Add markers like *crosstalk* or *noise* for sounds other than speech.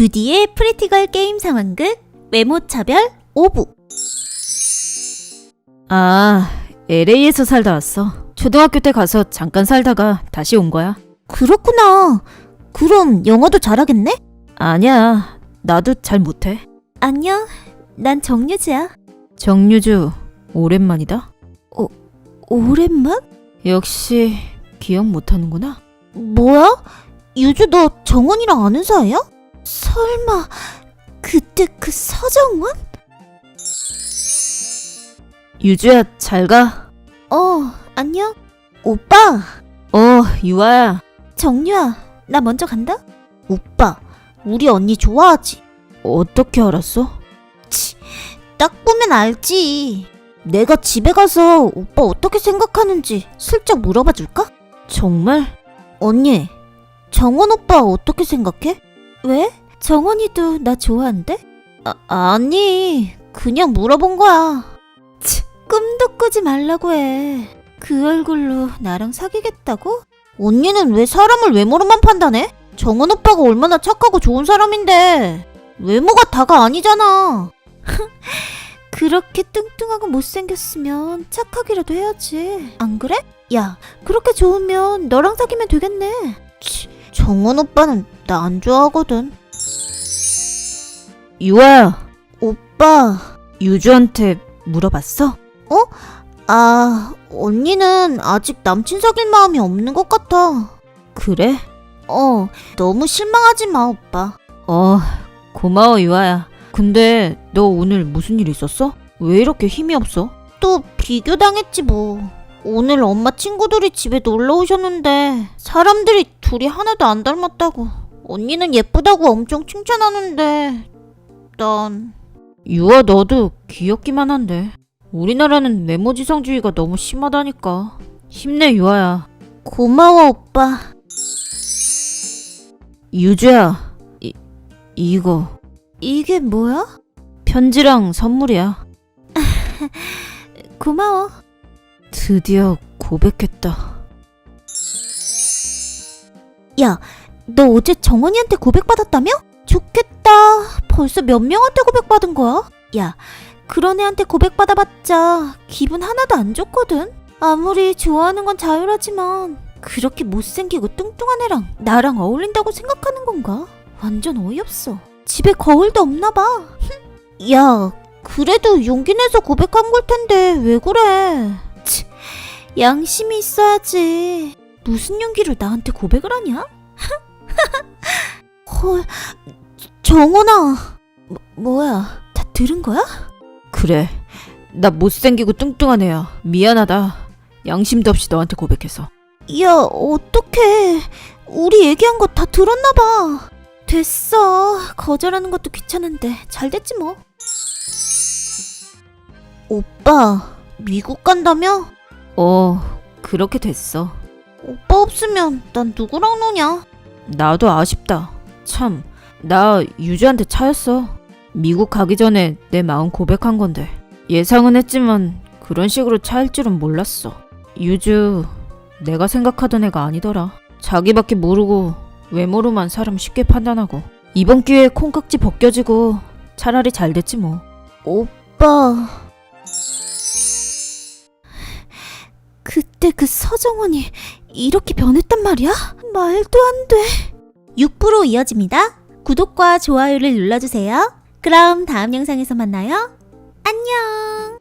주디의 프리티걸 게임 상황극 외모 차별 5부 아, LA에서 살다 왔어. 초등학교 때 가서 잠깐 살다가 다시 온 거야. 그렇구나. 그럼 영어도 잘하겠네? 아니야, 나도 잘 못해. 안녕. 난 정유주야. 정유주, 오랜만이다. 오랜만? 역시 기억 못하는구나. 뭐야? 유주 너 정원이랑 아는 사이야? 설마 그때 그 서정원? 유주야, 잘 가. 어, 안녕. 오빠, 어, 유아야. 정유야. 나 먼저 간다. 오빠, 우리 언니 좋아하지? 어떻게 알았어? 치, 딱 보면 알지. 내가 집에 가서 오빠 어떻게 생각하는지 슬쩍 물어봐 줄까? 정말? 언니, 정원 오빠 어떻게 생각해? 왜? 정원이도 나 좋아한대? 아, 아니, 그냥 물어본 거야. 치, 꿈도 꾸지 말라고 해. 그 얼굴로 나랑 사귀겠다고? 언니는 왜 사람을 외모로만 판단해? 정원 오빠가 얼마나 착하고 좋은 사람인데. 외모가 다가 아니잖아. *laughs* 그렇게 뚱뚱하고 못생겼으면 착하기라도 해야지. 안 그래? 야, 그렇게 좋으면 너랑 사귀면 되겠네. 치, 정원 오빠는 나 안 좋아하거든. 유아야, 오빠, 유주한테 물어봤어? 아, 언니는 아직 남친 사귈 마음이 없는 것 같아. 그래? 어, 너무 실망하지 마, 오빠. 어, 고마워, 유아야. 근데 너 오늘 무슨 일 있었어? 왜 이렇게 힘이 없어? 또 비교당했지 뭐. 오늘 엄마 친구들이 집에 놀러 오셨는데 사람들이 둘이 하나도 안 닮았다고. 언니는 예쁘다고 엄청 칭찬하는데 난 유아 너도 귀엽기만 한데 우리나라는 외모지상주의가 너무 심하다니까 힘내 유아야 고마워 오빠. 유주야 이, 이거 이게 뭐야? 편지랑 선물이야 *laughs* 고마워. 드디어 고백했다 야, 너 어제 정원이한테 고백받았다며? 좋겠다. 벌써 몇 명한테 고백받은 거야? 야, 그런 애한테 고백받아봤자 기분 하나도 안 좋거든? 아무리 좋아하는 건 자유라지만 그렇게 못생기고 뚱뚱한 애랑 나랑 어울린다고 생각하는 건가? 완전 어이없어. 집에 거울도 없나 봐. *laughs* 야, 그래도 용기 내서 고백한 걸 텐데 왜 그래? 치, 양심이 있어야지. 무슨 용기로 나한테 고백을 하냐? *laughs* 헐, 정원아. 뭐, 뭐야, 다 들은 거야? 그래 나 못생기고 뚱뚱한 애야 미안하다 양심도 없이 너한테 고백해서 야, 어떡해. 우리 얘기한 거 다 들었나 봐. 됐어. 거절하는 것도 귀찮은데 잘 됐지 뭐. 오빠, 미국 간다며? 어 그렇게 됐어 오빠 없으면 난 누구랑 노냐? 나도 아쉽다. 참, 나 유주한테 차였어. 미국 가기 전에 내 마음 고백한 건데. 예상은 했지만 그런 식으로 차일 줄은 몰랐어. 유주, 내가 생각하던 애가 아니더라. 자기밖에 모르고 외모로만 사람 쉽게 판단하고. 이번 기회에 콩깍지 벗겨지고 차라리 잘 됐지 뭐. 오빠. 그때 그 서정원이 이렇게 변했단 말이야? 말도 안 돼. 6부로 이어집니다. 구독과 좋아요를 눌러주세요. 그럼 다음 영상에서 만나요. 안녕.